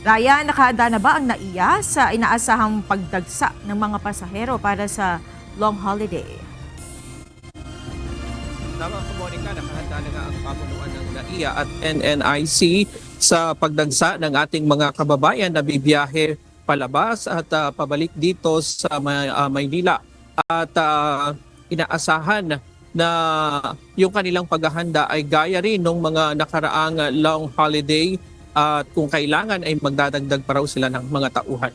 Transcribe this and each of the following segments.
Ryan, nakahanda na ba ang NAIA sa inaasahang pagdagsa ng mga pasahero para sa long holiday? Tama po, Monica, nakahanda na nga ang pamunuan ng NAIA at NNIC sa pagdagsa ng ating mga kababayan na bibiyahe palabas at ah, pabalik dito sa ah, Maynila. At ah, inaasahan na yung kanilang paghahanda ay gaya rin ng mga nakaraang long holiday at kung kailangan ay magdadagdag pa raw sila ng mga tauhan.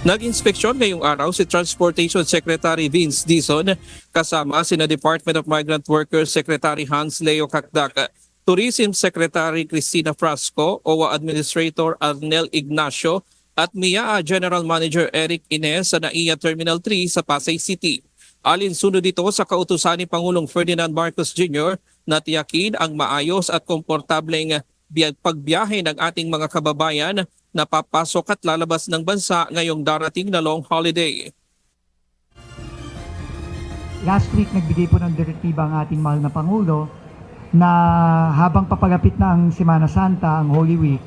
Nag-inspeksyon ngayong araw si Transportation Secretary Vince Dizon kasama sina Department of Migrant Workers Secretary Hans Leo Kakdak, Tourism Secretary Cristina Frasco, OWA Administrator Arnel Ignacio at MIA General Manager Eric Ines sa NAIA Terminal 3 sa Pasay City. Alinsunod dito sa kautusan ni Pangulong Ferdinand Marcos Jr. na tiyakin ang maayos at komportableng biya- pagbiyahe ng ating mga kababayan na papasok at lalabas ng bansa ngayong darating na long holiday. Last week, nagbigay po ng direktiba ang ating mahal na Pangulo na habang papalapit na ang Semana Santa, ang Holy Week,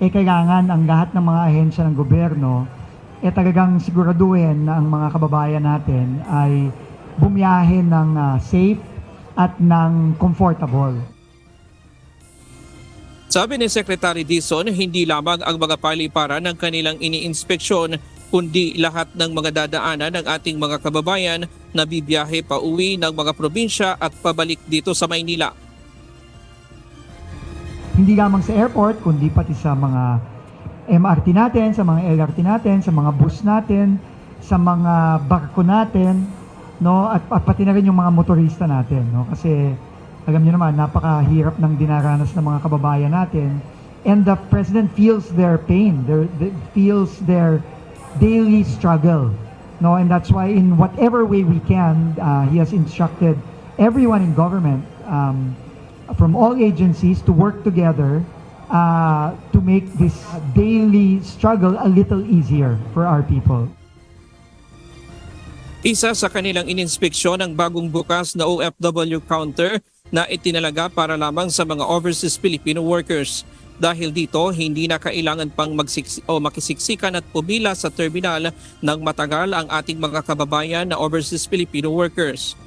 eh kailangan ang lahat ng mga ahensya ng gobyerno eh talagang siguraduhin na ang mga kababayan natin ay bumiyahe ng ah, safe at ng comfortable. Sabi ni Secretary Dizon, hindi lamang ang mga paliparan ng kanilang iniinspeksyon, kundi lahat ng mga dadaanan ng ating mga kababayan na bibiyahe pa uwi ng mga probinsya at pabalik dito sa Maynila. Hindi lamang sa airport, kundi pati sa mga MRT natin, sa mga LRT natin, sa mga bus natin, sa mga barko natin, no? At, at pati na rin yung mga motorista natin, no? Kasi alam niyo naman, napakahirap ng dinaranas ng mga kababayan natin. And the president feels their pain, their, the- feels their daily struggle. No, and that's why in whatever way we can, uh, he has instructed everyone in government um, from all agencies to work together uh, to make this daily struggle a little easier for our people. Isa sa kanilang ininspeksyon ang bagong bukas na OFW counter na itinalaga para lamang sa mga overseas Filipino workers. Dahil dito, hindi na kailangan pang magsiksi o makisiksikan at pumila sa terminal ng matagal ang ating mga kababayan na overseas Filipino workers.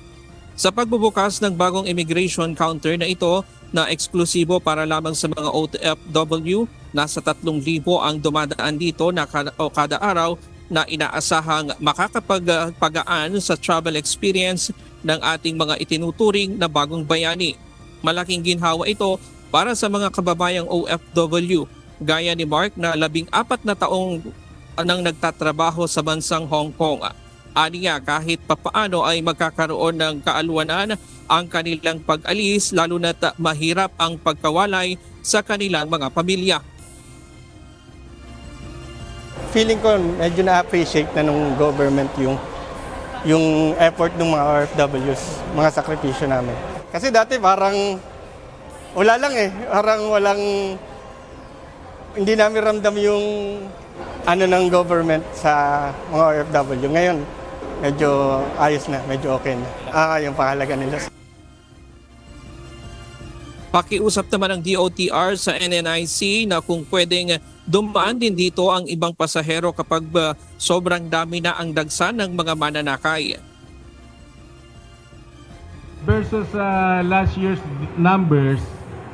Sa pagbubukas ng bagong immigration counter na ito na eksklusibo para lamang sa mga OFW, nasa 3,000 ang dumadaan dito na kada, o kada araw na inaasahang makakapagpagaan sa travel experience ng ating mga itinuturing na bagong bayani. Malaking ginhawa ito para sa mga kababayang OFW, gaya ni Mark na labing apat na taong nang nagtatrabaho sa bansang Hong Kong. Aniya kahit papaano ay magkakaroon ng kaalwanan ang kanilang pag-alis lalo na mahirap ang pagkawalay sa kanilang mga pamilya. Feeling ko medyo na-appreciate na nung government yung yung effort ng mga OFWs, mga sakripisyo namin. Kasi dati parang wala lang eh, parang walang hindi namin ramdam yung ano ng government sa mga OFW. Ngayon, medyo ayos na, medyo okay na. Ah, yung pahalaga nila. Pakiusap naman ng DOTR sa NNIC na kung pwedeng dumaan din dito ang ibang pasahero kapag uh, sobrang dami na ang dagsa ng mga mananakay. versus uh, last year's numbers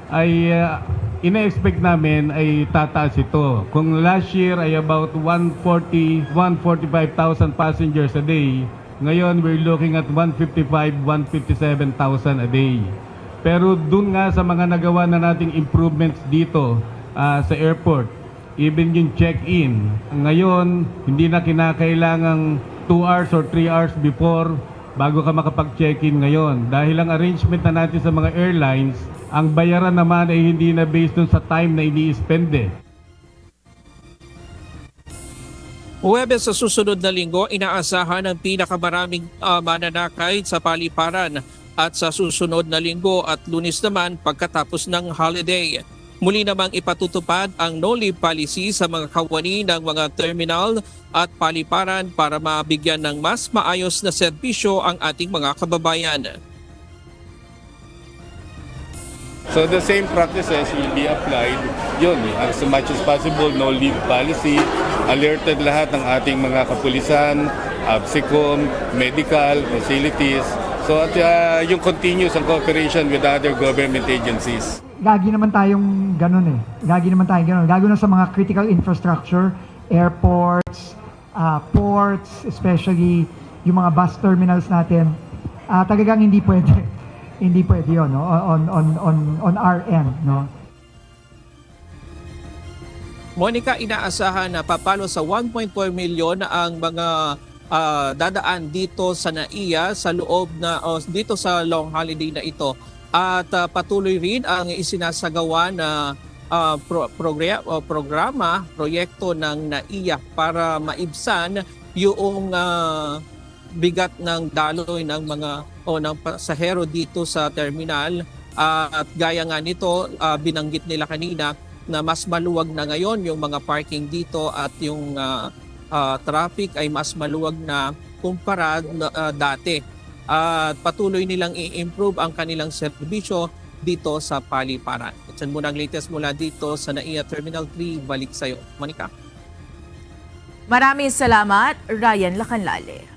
ay uh, ina-expect namin ay tataas ito. Kung last year ay about 140, 145,000 passengers a day, ngayon we're looking at 155, 157,000 a day. Pero dun nga sa mga nagawa na nating improvements dito uh, sa airport, even yung check-in, ngayon hindi na kinakailangang 2 hours or 3 hours before bago ka makapag-check-in ngayon. Dahil ang arrangement na natin sa mga airlines, ang bayaran naman ay hindi na based dun sa time na ini-spend eh. Huwebes sa susunod na linggo, inaasahan ang pinakamaraming uh, mananakay sa paliparan at sa susunod na linggo at lunis naman pagkatapos ng holiday. Muli namang ipatutupad ang no-leave policy sa mga kawani ng mga terminal at paliparan para mabigyan ng mas maayos na serbisyo ang ating mga kababayan. So the same practices will be applied. Yun, as much as possible, no leave policy. Alerted lahat ng ating mga kapulisan, ABSICOM, medical, facilities. So at uh, yung continuous ang cooperation with other government agencies. Lagi naman tayong ganun eh. Lagi naman tayong ganun. Lalo na sa mga critical infrastructure, airports, ah, ports, especially yung mga bus terminals natin. Ah, talagang hindi pwede. hindi pwede 'yon no? on on on on our end, no? Monica, inaasahan na papalo sa 1.4 milyon ang mga ah, dadaan dito sa NAIA sa loob na o dito sa long holiday na ito. At ah, patuloy rin ang isinasagawa na ah, pro- o programa, proyekto ng NAIA para maibsan yung ah, bigat ng daloy ng mga o ng pasahero dito sa terminal. Ah, at gaya nga nito, ah, binanggit nila kanina na mas maluwag na ngayon yung mga parking dito at yung ah, ah, traffic ay mas maluwag na kumpara ah, dati. At patuloy nilang i-improve ang kanilang serbisyo dito sa Paliparan. At yan muna ang latest mula dito sa NAIA Terminal 3. Balik sa'yo, Monica. Maraming salamat, Ryan Lacanlale.